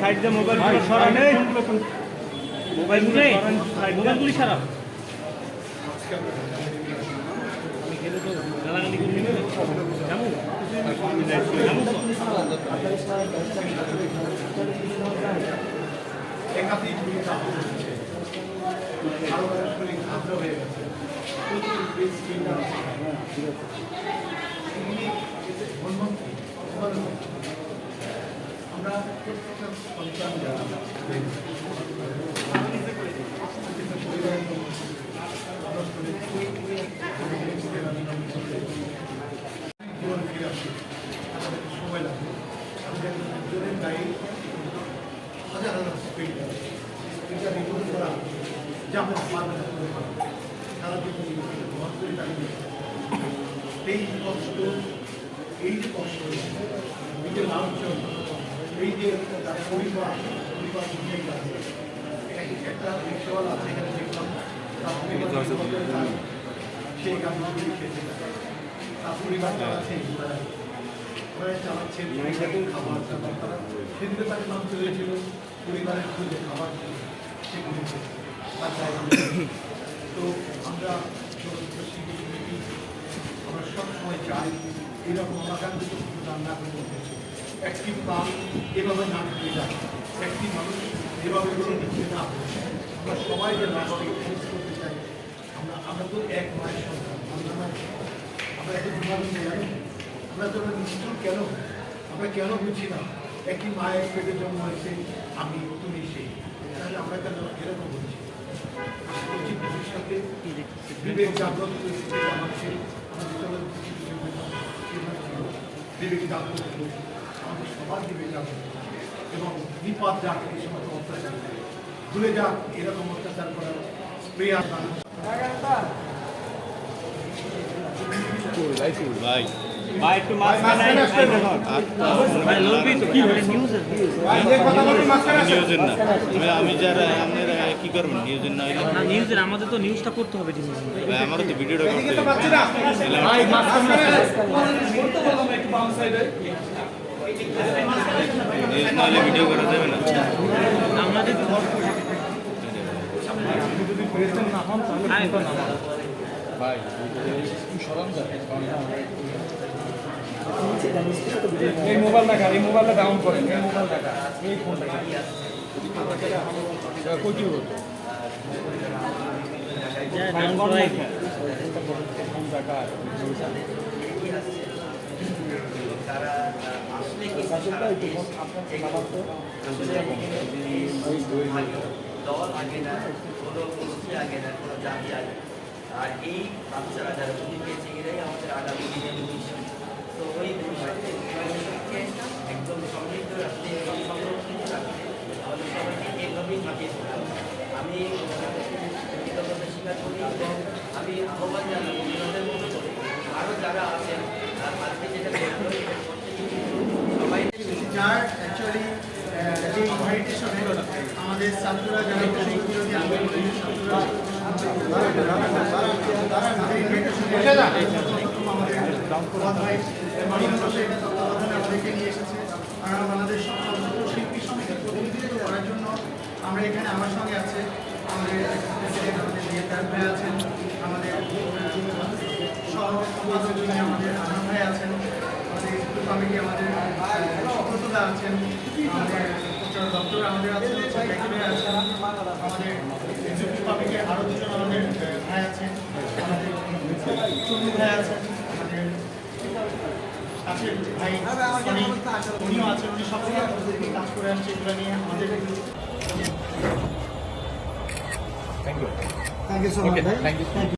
Side দিয়ে সরান। এই মোবাইলগুলো মোবাইল গুলি সারাও আমি গেলে তো গালাগালি করবি না এই কষ্ট এই কষ্ট এই যে লাঞ্ছন এই যে তার পরিবার পরিবার একটা দেখলাম সেই গানগুলো লিখেছে তার পরিবার যারা আছে ওরা চালাচ্ছে খাবার দাবার তারা সেদিকে তার পরিবারের খুঁজে খাবার সেগুলো। তো আমরা শিশু সমিতি আমরা সবসময় চাই এরকম অনাকাঙ্ক্ষিত রান্না করে বলতেছি একটি প্রাণ এভাবে না ঢুকে যায়, একটি মানুষ এভাবে করে ঢুকে না আমরা সবাই যে ফেস করতে চাই, আমরা আমরা তো এক মায়ের সন্তান, আমরা আমরা এত বিভাজন জানি? আমরা তো নিশ্চয় কেন? আমরা কেন বুঝি না? একই মায়ের পেটে জন্ম হয়েছে, আমি, তুমি সেই। তাহলে আমরা কেন এরকম বলছি ভবিষ্যতে। বিবেক জাগ্রত আমাদের। বিবেক জাগ্রত। আমাদের সবার বিবেক জাগ্রত এবং বিপদ যাক এই সমস্ত অত্যাচার ভুলে যাক এরকম অত্যাচার করার ভাই ভাই একটু নিউজের না আমি আমি যারা আপনারা কি করবেন নিউজের না না নিউজের আমাদের তো নিউজটা করতে হবে ভাই আমারও তো ভিডিওটা করতে হবে। এই মোবাইল দেখা এই মোবাইলটা ডাউন করেন এই মোবাইল দেখা। এই ফোন দেখা। কোটি হতো যা, down ফোন দল আগে না, কোনো আগে না, কোনো জাতি আগে। আর এই আমাদের আগামী তো একদম সমৃদ্ধ রাখতে এবং সবাইকে আমি করি এবং আমি আহ্বান জানাব ওনাদের মতো করে আরও যারা অ্যাকচুয়ালি যে আমাদের ছাত্ররা যারা আমাদের আমাদের নিয়ে এসেছে আর করার জন্য আমরা এখানে আমার সঙ্গে আছে আমাদের আমাদের নেতার আছেন কমিটি আমাদের আছেন আমাদের আমাদের আছেন আছেন আমাদের এক্সিকিউটিভ কমিটির আরও দুজন আমাদের ভাই আছেন আমাদের চন্ডু ভাই আছেন আমাদের কাছের ভাই উনিও আছেন উনি সবসময় কাজ করে আসছে এগুলো নিয়ে আমাদের thank you so much thank you